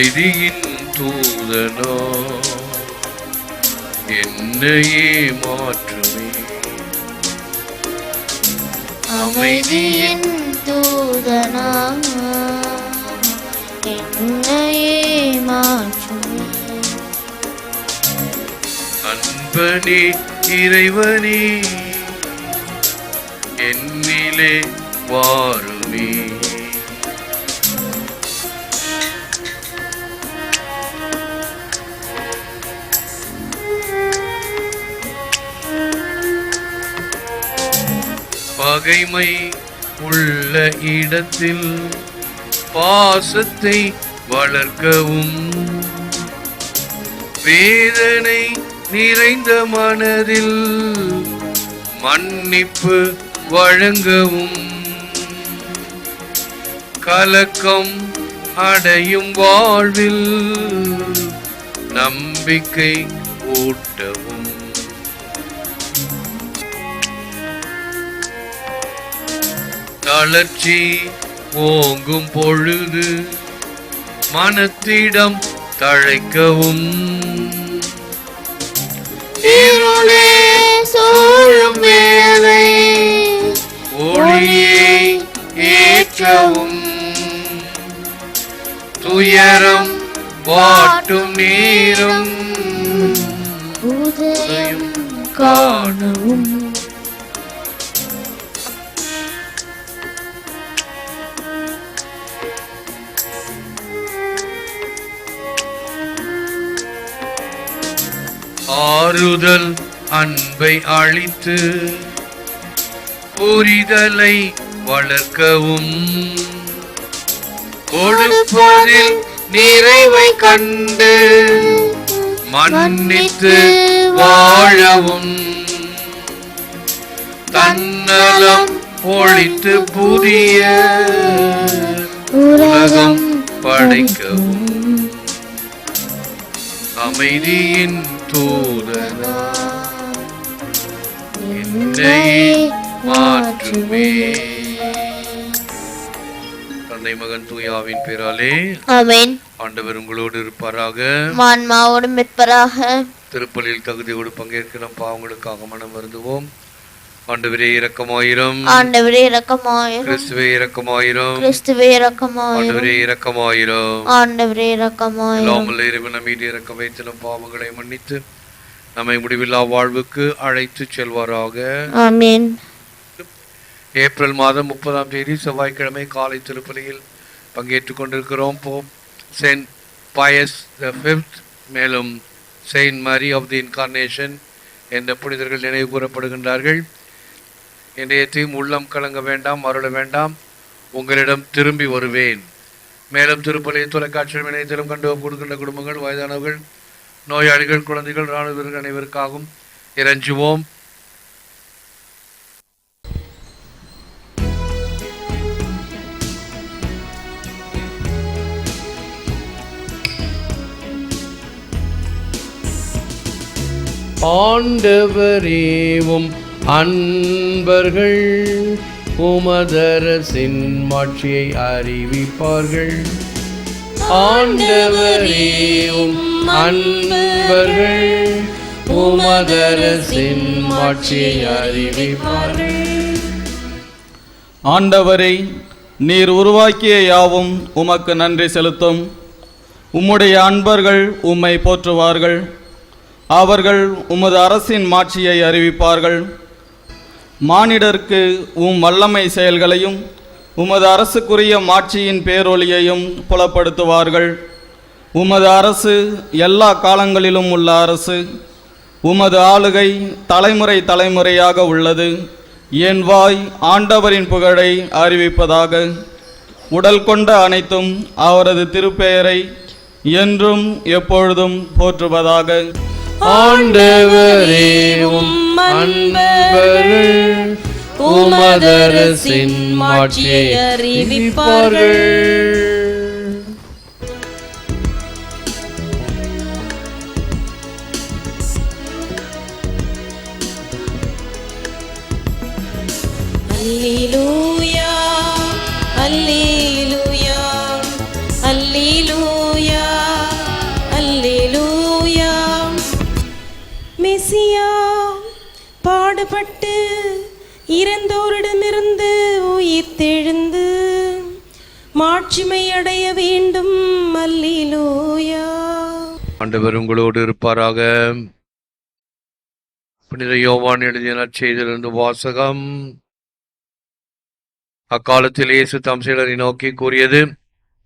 அமைதியின் தூதனோ என்னையே மாற்றுமே. அமைதியின் தூதனா என்னையே மாற்றுமே. அன்பனே இறைவனே என்னிலே வாருமே. பகைமை உள்ள இடத்தில் பாசத்தை வளர்க்கவும். வேதனை நிறைந்த மனதில் மன்னிப்பு வழங்கவும். கலக்கம் அடையும் வாழ்வில் நம்பிக்கை ஊட்டவும். தளர்ச்சி ஓங்கும் பொழுது மனத்திடம் தழைக்கவும். இருளே சூழும் வேளை ஒளியை ஏற்றவும். துயரம் வாட்டும் நேரம் காணவும். ஆறுதல் அன்பை அழித்து புரிதலை வளர்க்கவும். கொடுப்பதில் நிறைவை கண்டு மன்னித்து வாழவும். தன்னலம் ஒழித்து புதிய உலகம் படைக்கவும். அமைதியின் தூதனா என்னை மாற்றுமே. தந்தை மகன் தூயாவின் பேராலே ஆமென். ஆண்டவர் உங்களோடு இருப்பாராக. மிற்பராக திருப்பலில் தகுதியோடு பங்கேற்க நம் பாவங்களுக்காக மனம் வருந்துவோம். ஆண்டவரே இரக்கமாயிரம். ஆண்டவரே இரக்கமாயிரும். கிறிஸ்துவே இரக்கமாயிரம். கிறிஸ்துவே இரக்கமாயிரும். ஆண்டவரே இரக்கமாயிரம். ஆண்டவரே இரக்கமாயிரும். இல்லாமல் இறைவன் மீது இறக்க வைத்து நம் பாவங்களை மன்னித்து நம்மை முடிவில்லா வாழ்வுக்கு அழைத்து செல்வாராக. ஆமென். ஏப்ரல் மாதம் முப்பதாம் தேதி செவ்வாய்க்கிழமை காலை திருப்பலியில் பங்கேற்றுக் கொண்டிருக்கிறோம். Pope saint Pius the fifth மேலும் saint Mary of the incarnation என்ற புனிதர்கள் நினைவு கூறப்படுகின்றார்கள். என்னையத்தையும் உள்ளம் கலங்க வேண்டாம் அருள வேண்டாம். உங்களிடம் திரும்பி வருவேன். மேலும் திருப்பலி தொலைக்காட்சியில் இணையத்திலும் கண்டு கொடுக்கின்ற குடும்பங்கள் வயதானவர்கள் நோயாளிகள் குழந்தைகள் இராணுவ வீரர்கள் அனைவருக்காகவும் இறைஞ்சுவோம். ஆண்டவரேவும் அன்பர்கள் உமதரசின் மாட்சியை அறிவிப்பார்கள். ஆண்டவரேவும் அன்பர்கள் உமதரசின் மாட்சியை அறிவிப்பார்கள். ஆண்டவரை நீர் உருவாக்கிய யாவும் உமக்கு நன்றி செலுத்தும். உம்முடைய அன்பர்கள் உம்மை போற்றுவார்கள். அவர்கள் உமது அரசின் மாட்சியை அறிவிப்பார்கள். மானிடர்க்கு உம் வல்லமை செயல்களையும் உமது அரசுக்குரிய மாட்சியின் பேரொழியையும் புலப்படுத்துவார்கள். உமது அரசு எல்லா காலங்களிலும் உள்ள அரசு உமது ஆளுகை தலைமுறை தலைமுறையாக உள்ளது. என் வாய் ஆண்டவரின் புகழை அறிவிப்பதாக. உடல் கொண்ட அனைத்தும் அவரது திருப்பெயரை என்றும் எப்பொழுதும் போற்றுவதாக. ஆண்டவரே உம் அன்பர்கள் உமதரசின் மாட்சியை அறிவிப்பார்கள். இறந்தோரிடமிருந்து உயிர் தெழுந்து மாட்சிமை அடைய வேண்டும் அல்லேலூயா. ஆண்டவர் உங்களோடு இருப்பாராக. புனித யோவான் எழுதிய நற்செய்திலிருந்து வாசகம். அக்காலத்தில் இயேசு தம் நோக்கி கூறியது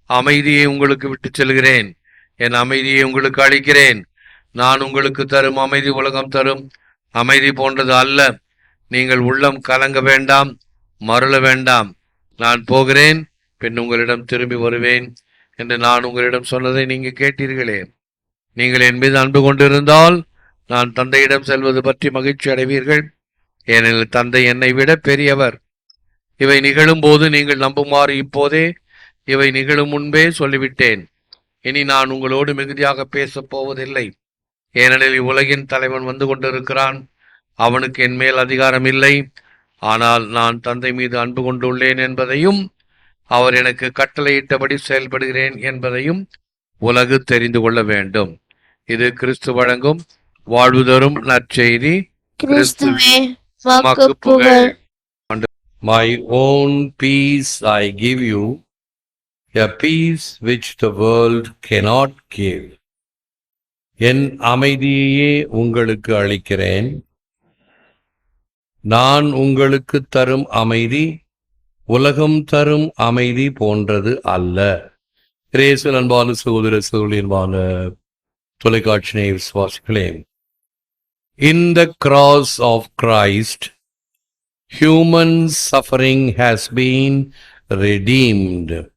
அமைதியை உங்களுக்கு விட்டு செல்கிறேன். என் அமைதியை உங்களுக்கு அளிக்கிறேன். நான் உங்களுக்கு தரும் அமைதி உலகம் தரும். அமைதி போன்றது அல்ல. நீங்கள் உள்ளம் கலங்க வேண்டாம் மருள வேண்டாம். நான் போகிறேன் பின் உங்களிடம் திரும்பி வருவேன் என்று நான் உங்களிடம் சொன்னதை நீங்கள் கேட்டீர்களே. நீங்கள் என் மீது அன்பு கொண்டிருந்தால் நான் தந்தையிடம் செல்வது பற்றி மகிழ்ச்சி அடைவீர்கள். ஏனெனில் தந்தை என்னை விட பெரியவர். இவை நிகழும் போது நீங்கள் நம்புமாறு இப்போதே இவை நிகழும் முன்பே சொல்லிவிட்டேன். இனி நான் உங்களோடு மிகுதியாக பேசப் போவதில்லை. ஏனெனில் இவ்வுலகின் தலைவன் வந்து கொண்டிருக்கிறான். அவனுக்கு என் மேல் அதிகாரம் இல்லை ஆனால் நான் தந்தை மீது அன்பு கொண்டுள்ளேன் என்பதையும் அவர் எனக்கு கட்டளையிட்டபடி செயல்படுகிறேன் என்பதையும் உலகு தெரிந்து கொள்ள வேண்டும். இது கிறிஸ்து வழங்கும் வாழ்வு தரும் நற்செய்தி My own peace I give you, a peace which the world cannot give. என் அமைதியையே உங்களுக்கு அளிக்கிறேன். நான் உங்களுக்கு தரும் அமைதி உலகம் தரும் அமைதி போன்றது அல்ல. கிரேசு அன்பான சகோதர சகோதரின்பான தொலைக்காட்சி நேய விசுவாசிகளே in the cross of Christ human suffering has been redeemed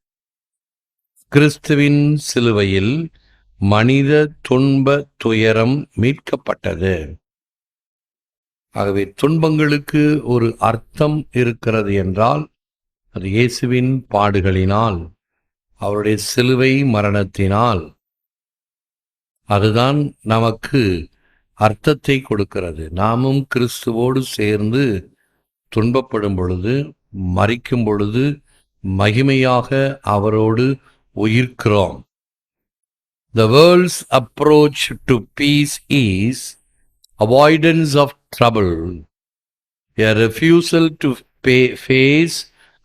கிறிஸ்துவின் சிலுவையில் மனித துன்ப துயரம் மீட்கப்பட்டது. ஆகவே துன்பங்களுக்கு ஒரு அர்த்தம் இருக்கிறது என்றால் அது இயேசுவின் பாடுகளினால் அவருடைய சிலுவை மரணத்தினால் அதுதான் நமக்கு அர்த்தத்தை கொடுக்கிறது. நாமும் கிறிஸ்துவோடு சேர்ந்து துன்பப்படும் பொழுது மறிக்கும் பொழுது மகிமையாக அவரோடு உயிர்க்கிறோம். The world's approach to peace is avoidance of trouble, a refusal to pay, face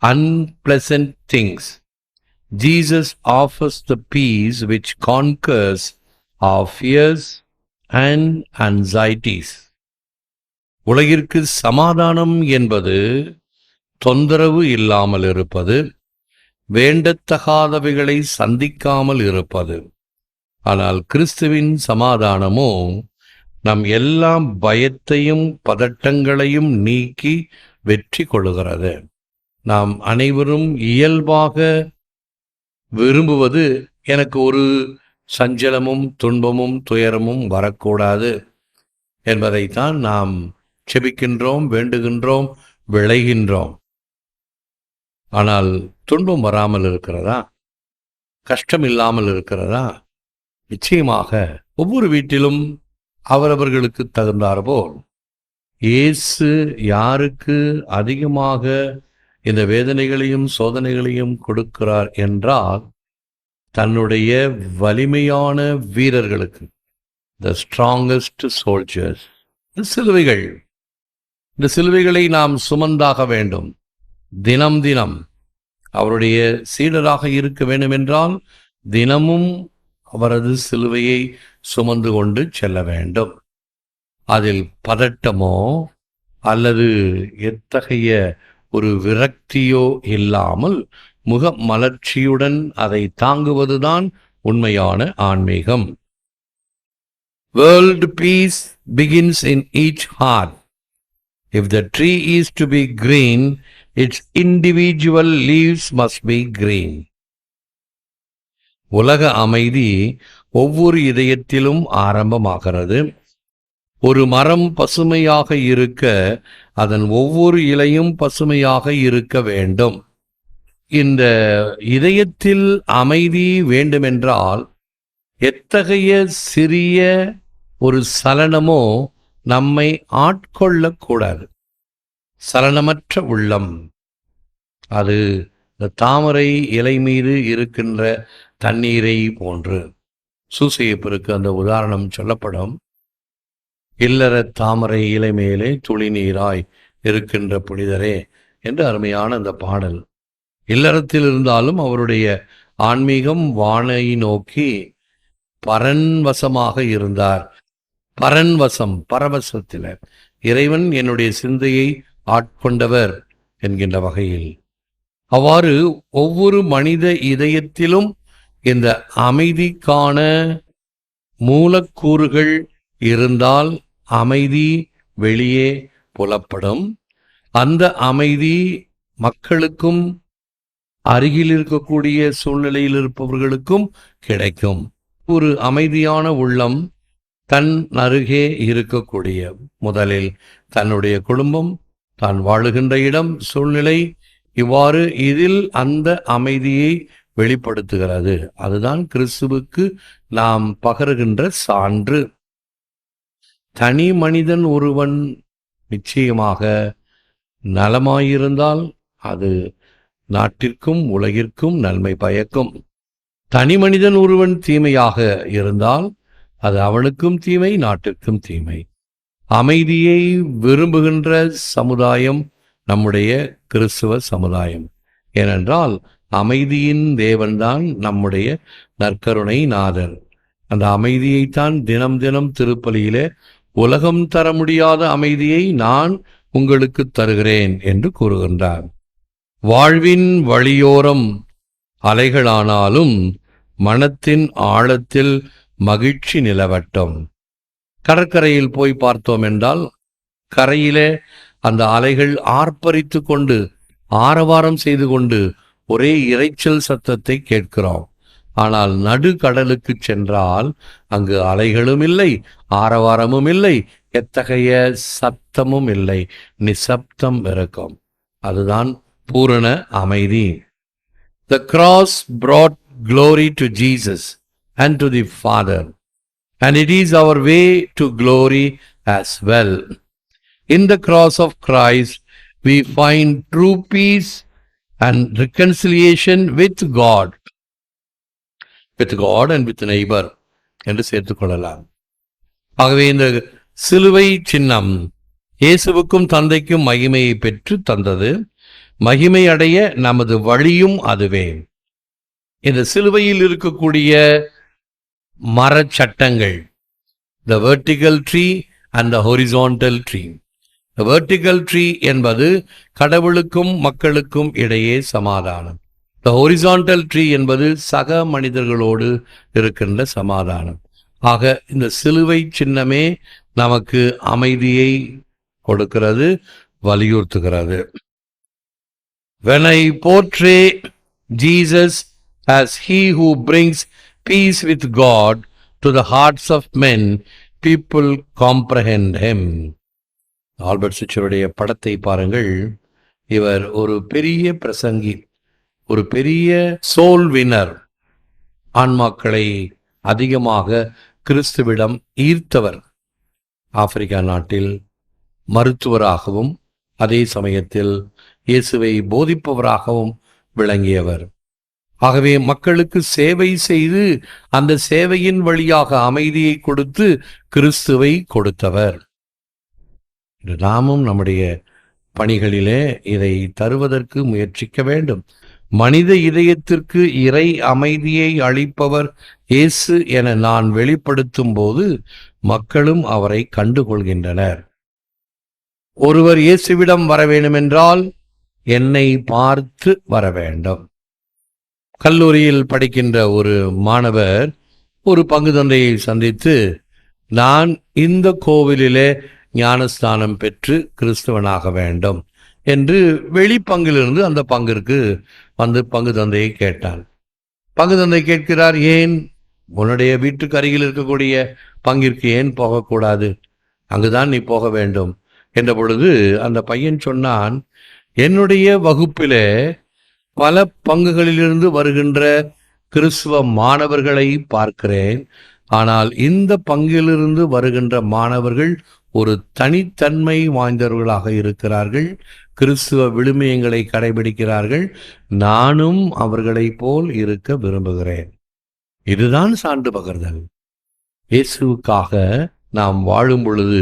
unpleasant things. Jesus offers the peace which conquers our fears and anxieties. உலகிற்கு சமாதானம் என்பது தொந்தரவு இல்லாமல் இருப்பது வேண்டத்தகாதவைகளை சந்திக்காமல் இருப்பது ஆனால் கிறிஸ்துவின் சமாதானமோ நம் எல்லாம் பயத்தையும் பதட்டங்களையும் நீக்கி வெற்றி கொள்கிறது நாம் அனைவரும் இயல்பாக விரும்புவது எனக்கு ஒரு சஞ்சலமும் துன்பமும் துயரமும் வரக்கூடாது என்பதைத்தான் நாம் செபிக்கின்றோம் வேண்டுகின்றோம் விளைகின்றோம். ஆனால் துன்பம் வராமல் இருக்கிறதா? கஷ்டம் இல்லாமல் இருக்கிறதா? நிச்சயமாக ஒவ்வொரு வீட்டிலும் அவரவர்களுக்கு தகுந்தாற்போல் இயேசு யாருக்கு அதிகமாக இந்த வேதனைகளையும் சோதனைகளையும் கொடுக்கிறார் என்றால் தன்னுடைய வலிமையான வீரர்களுக்கு த ஸ்ட்ராங்கஸ்ட் சோல்ஜர்ஸ் இந்த சிலுவைகள். இந்த சிலுவைகளை நாம் சுமந்தாக வேண்டும். தினம் தினம் அவருடைய சீடராக இருக்க வேண்டும் என்றால் தினமும் அவரது சிலுவையை சுமந்து கொண்டு செல்ல வேண்டும். அதில் பதட்டமோ அல்லது எத்தகைய ஒரு விரக்தியோ இல்லாமல் முக மலர்ச்சியுடன் அதை தாங்குவதுதான் உண்மையான ஆன்மீகம். World peace begins in each heart if the tree is to be green its individual leaves must be green உலக அமைதி ஒவ்வொரு இதயத்திலும் ஆரம்பமாகிறது. ஒரு மரம் பசுமையாக இருக்க அதன் ஒவ்வொரு இலையும் பசுமையாக இருக்க வேண்டும். இந்த இதயத்தில் அமைதி வேண்டுமென்றால் எத்தகைய சிறிய ஒரு சலனமோ நம்மை ஆட்கொள்ளக்கூடாது. சலனமற்ற உள்ளம். அது இந்த தாமரை இலை மீது இருக்கின்ற தண்ணீரை போன்று. சூசையப்பருக்கு அந்த உதாரணம் சொல்லப்படும். இல்லற தாமரை இலை மேலே துளி நீராய் இருக்கின்ற புனிதரே என்று அருமையான அந்த பாடல். இல்லறத்தில் இருந்தாலும் அவருடைய ஆன்மீகம் வானை நோக்கி பரன்வசமாக இருந்தார். பரன்வசம் பரவசத்தில். இறைவன் என்னுடைய சிந்தையை ஆட்கொண்டவர் என்கின்ற வகையில். அவ்வாறு ஒவ்வொரு மனித இதயத்திலும் இந்த அமைதிக்கான மூலக்கூறுகள் இருந்தால் அமைதி வெளியே புலப்படும். அந்த அமைதி மக்களுக்கும் அருகில் இருக்கக்கூடிய சூழ்நிலையில் இருப்பவர்களுக்கும் கிடைக்கும். ஒரு அமைதியான உள்ளம் தன் அருகே இருக்கக்கூடிய முதலில் தன்னுடைய குடும்பம் தான் வாழுகின்ற இடம் சூழ்நிலை இவ்வாறு இதில் அந்த அமைதியை வெளிப்படுத்துகிறது. அதுதான் கிறிஸ்துவுக்கு நாம் பகருகின்ற சான்று. தனி மனிதன் ஒருவன் நிச்சயமாக நலமாயிருந்தால் அது நாட்டிற்கும் உலகிற்கும் நன்மை பயக்கும். தனி மனிதன் ஒருவன் தீமையாக இருந்தால் அது அவனுக்கும் தீமை நாட்டிற்கும் தீமை. அமைதியை விரும்புகின்ற சமுதாயம் நம்முடைய கிறிஸ்துவ சமுதாயம். ஏனென்றால் அமைதியின் தேவன்தான் நம்முடைய நற்கருணை நாதர் அந்த அமைதியைத்தான் தினம் தினம் திருப்பலியிலே உலகம் தர முடியாத அமைதியை நான் உங்களுக்கு தருகிறேன் என்று கூறுகின்றார். வாழ்வின் வழியோரம் அலைகளானாலும் மனத்தின் ஆழத்தில் மகிழ்ச்சி நிலவட்டும். கடற்கரையில் போய் பார்த்தோம் என்றால் கரையிலே அந்த அலைகள் ஆர்ப்பரித்து கொண்டு ஆரவாரம் செய்து கொண்டு ஒரே இறைச்சல் சத்தத்தை கேட்கிறோம் ஆனால் நடுக்கடலுக்கு சென்றால் அங்கு அலைகளும் இல்லை ஆரவாரமும் இல்லை எத்தகைய சத்தமும் இல்லை நிசப்தம் இருக்கும் அதுதான் பூரண அமைதி the cross brought glory to Jesus and to the Father. And it is our way to glory as well. In the cross of Christ, we find true peace and reconciliation with God, with God and with neighbor என்று சேர்த்துக்கொள்ளலாம் ஆகவே இந்த சிலுவை சின்னம் இயேசுவுக்கும் தந்தைக்கும் மகிமையை பெற்று தந்தது. மகிமை அடைய நமது வழியும் அதுவே. இந்த சிலுவையில் இருக்கக்கூடிய மரச்சட்டங்கள் the vertical tree and the horizontal tree vertical tree என்பது கடவுளுக்கும் மக்களுக்கும் இடையே சமாதானம். த ஹொரிசான்டல் ட்ரீ என்பது சக மனிதர்களோடு இருக்கின்ற சமாதானம். ஆக இந்த சிலுவை சின்னமே நமக்கு அமைதியை கொடுக்கிறது வலியுறுத்துகிறது. When I portray Jesus as he who brings peace with God to the hearts of men people comprehend him Albert சுச்சருடைய படத்தை பாருங்கள். இவர் ஒரு பெரிய பிரசங்கி ஒரு பெரிய சோல் வினர் ஆன்மாக்களை அதிகமாக கிறிஸ்துவிடம் ஈர்த்தவர். ஆப்பிரிக்கா நாட்டில் மருத்துவராகவும் அதே சமயத்தில் இயேசுவை போதிப்பவராகவும் விளங்கியவர். ஆகவே மக்களுக்கு சேவை செய்து அந்த சேவையின் வழியாக அமைதியை கொடுத்து கிறிஸ்துவை கொடுத்தவர். இன்று நாமும் நம்முடைய பணிகளிலே இதை தருவதற்கு முயற்சிக்க வேண்டும். மனித இதயத்திற்கு இறை அமைதியை அளிப்பவர் இயேசு என நான் வெளிப்படுத்தும் போது மக்களும் அவரை கண்டுகொள்கின்றனர். ஒருவர் இயேசுவிடம் வர வேண்டுமென்றால் என்னை பார்த்து வர வேண்டும். கல்லூரியில் படிக்கின்ற ஒரு மாணவர் ஒரு பங்கு தந்தையை சந்தித்து நான் இந்த கோவிலிலே ஞானஸ்தானம் பெற்று கிறிஸ்தவனாக வேண்டும் என்று வெளிப்பங்கிலிருந்து அந்த பங்கிற்கு வந்து பங்கு தந்தையை கேட்டான். பங்கு தந்தை கேட்கிறார் ஏன் உன்னுடைய வீட்டுக்கு அருகில் இருக்கக்கூடிய பங்கிற்கு ஏன் போகக்கூடாது? அங்குதான் நீ போக வேண்டும். என்ற பொழுது அந்த பையன் சொன்னான் என்னுடைய வகுப்பிலே பல பங்குகளிலிருந்து வருகின்ற கிறிஸ்துவ மாணவர்களை பார்க்கிறேன். ஆனால் இந்த பங்கிலிருந்து வருகின்ற மாணவர்கள் ஒரு தனித்தன்மை வாய்ந்தவர்களாக இருக்கிறார்கள். கிறிஸ்துவ விழுமியங்களை கடைபிடிக்கிறார்கள். நானும் அவர்களைப் போல் இருக்க விரும்புகிறேன். இதுதான் சான்று பகர்தல். இயேசுவுக்காக நாம் வாழும் பொழுது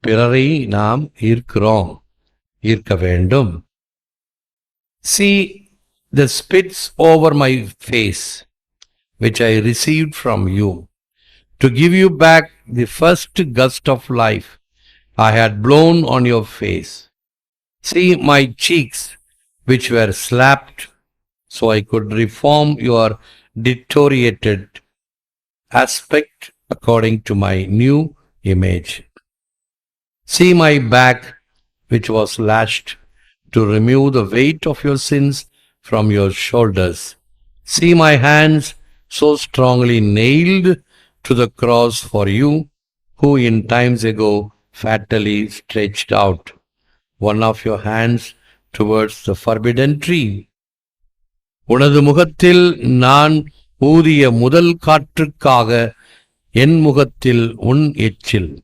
பிறரை நாம் ஈர்க்கிறோம். ஈர்க்க வேண்டும். See the spits over my face which I received from you, to give you back the first gust of life. I had blown on your face. See my cheeks, which were slapped, so I could reform your deteriorated aspect according to my new image. See my back, which was lashed, to remove the weight of your sins from your shoulders. See my hands so strongly nailed to the cross for you, who in times ago fatally stretched out one of your hands towards the forbidden tree. உனது முகத்தில் நான் ஊதிய முதல் காற்றுக்காக என் முகத்தில் உன் எச்சில்.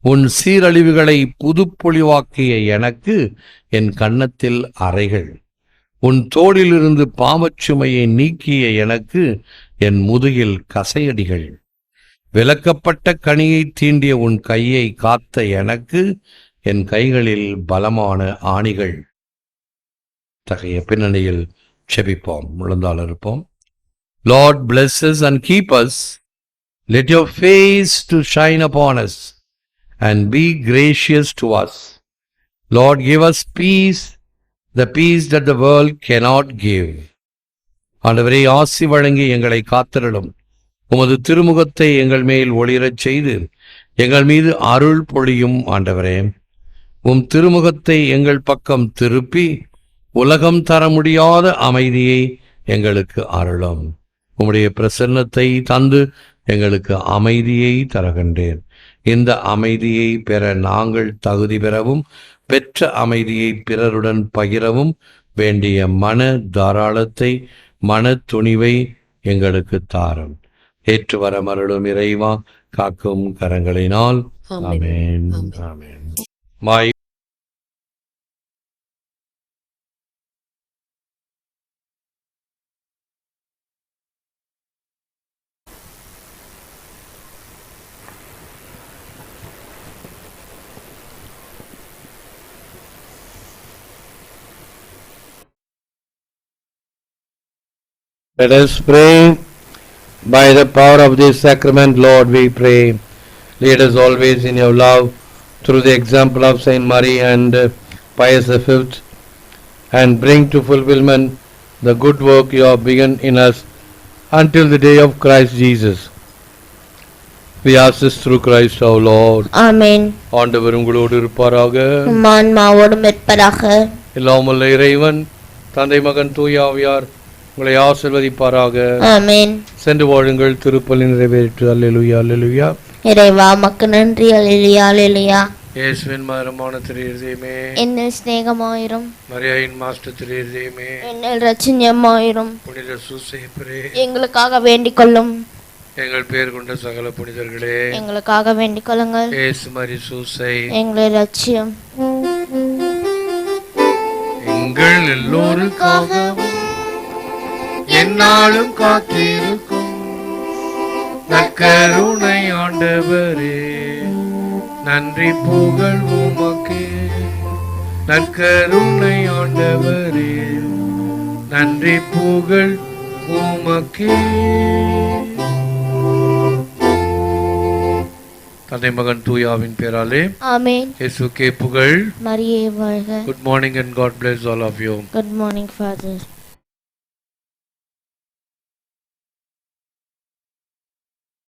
உன் சீரழிவுகளை புதுப்பொழிவாக்கிய எனக்கு என் கன்னத்தில் அறைகள். உன் தோளிலிருந்து பாமச்சுமையை நீக்கிய எனக்கு என் முதுகில் கசையடிகள். விளக்கப்பட்ட கனியை தீண்டிய உன் கையை காத்த எனக்கு என் கைகளில் பலமான ஆணிகள் தகைய பின்னணியில் செபிப்போம் முழந்தால் இருப்போம் lord blesses and keepers us let your face to shine upon us and be gracious to us lord give us peace the peace that the world cannot give ஆண்டவரை ஆசி வழங்கி எங்களை காத்திருடும் உமது திருமுகத்தை எங்கள் மேல் ஒளிரச் செய்து எங்கள் மீது அருள் பொழியும் ஆண்டவரே. உம் திருமுகத்தை எங்கள் பக்கம் திருப்பி உலகம் தர முடியாத அமைதியை எங்களுக்கு அருளும். உம்முடைய பிரசன்னத்தை தந்து எங்களுக்கு அமைதியை தருகின்றேன் இந்த அமைதியை பெற நாங்கள் தகுதி பெறவும் பெற்ற அமைதியை பிறருடன் பகிரவும் வேண்டிய மன தாராளத்தை மன துணிவை எங்களுக்கு தாரும். ஏற்று வர மருளும் இறைவா காக்கும் கரங்களினால். ஆமென். ஆமென். My Let us pray. by the power of this sacrament, Lord, we pray. Lead us always in your love through the example of Saint Mary and uh, Pius V, and bring to fulfillment the good work you have begun in us until the day of Christ Jesus. We ask this through Christ our Lord. ஆமென் ஆண்டவர் உங்களோடு இருப்பாராக உம் ஆன்மாவோடும் இருப்பதாக எல்லாம் வல்ல இறைவன் தந்தை மகன் தூயாவியார் உங்களை ஆசிர்வதிப்பாராக. ஆமென். சென்று வாழுங்கள் திருப்பலி நிறைவேற்று அல்லேலூயா அல்லேலூயா. இறைவா மக்கு நன்றி. அலிலியா அலிலியா இயேசுவின் மதுரமான திரு இருதயமே. என்னில் சிநேகமாயிரும். மரியாயின் மாஸ்டர் திரு இருதயமே. என்னில் ரச்சினியமாயிரும் புனித சூசைப்பரே. எங்களுக்காக வேண்டிக் கொள்ளும் எங்கள் பேர் கொண்ட சகல புனிதர்களே. எங்களுக்காக வேண்டிக் கொள்ளுங்கள் இயேசு மரி சூசை. எங்களை ரட்சியம். எங்கள் எல்லோருக்காகவும் என்னாலும் காத்திருக்கும். நற்கருணை ஆண்டவரே நன்றி புகழ் உமக்கு. நற்கருணை ஆண்டவரே நன்றி புகழ் உமக்கே. தந்தை மகன் தூயாவின் பேராலே ஆமென். இயேசுக்கே புகழ். மரியே வாழ்க. Good morning and God bless all of you. Good morning father